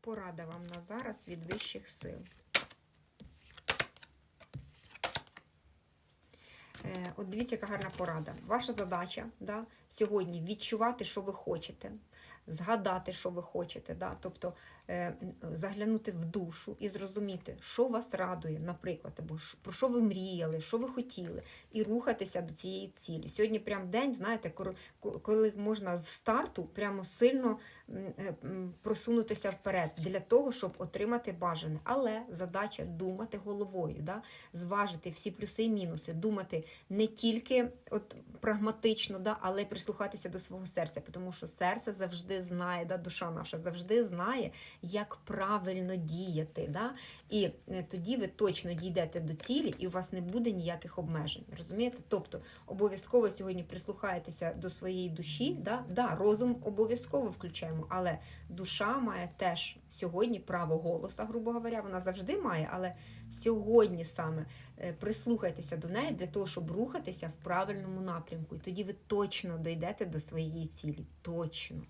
Порада вам на зараз від вищих сил. Е, От дивіться, яка гарна порада. Ваша задача да, сьогодні відчувати, що ви хочете, згадати, що ви хочете. Да? Тобто е, заглянути в душу і зрозуміти, що вас радує, наприклад, або про що ви мріяли, що ви хотіли, і рухатися до цієї цілі. Сьогодні прям день, знаєте, коли можна з старту прямо сильно е, просунутися вперед для того, щоб отримати бажане. Але задача думати головою, да? зважити всі плюси і мінуси, думати не тільки от прагматично, да, але й прислухатися до свого серця, тому що серце завжди знає, да, душа наша завжди знає, як правильно діяти. Да? І е, тоді ви точно дійдете до цілі, і у вас не буде ніяких обмежень. Розумієте? Тобто обов'язково сьогодні прислухаєтеся до своєї душі. Да? Да, розум обов'язково включаємо, але душа має теж сьогодні право голоса, грубо говоря, вона завжди має, але сьогодні саме е, прислухайтеся до неї для того, щоб рухатися в правильному напрямку. І тоді ви точно дійдете до своєї цілі. Точно.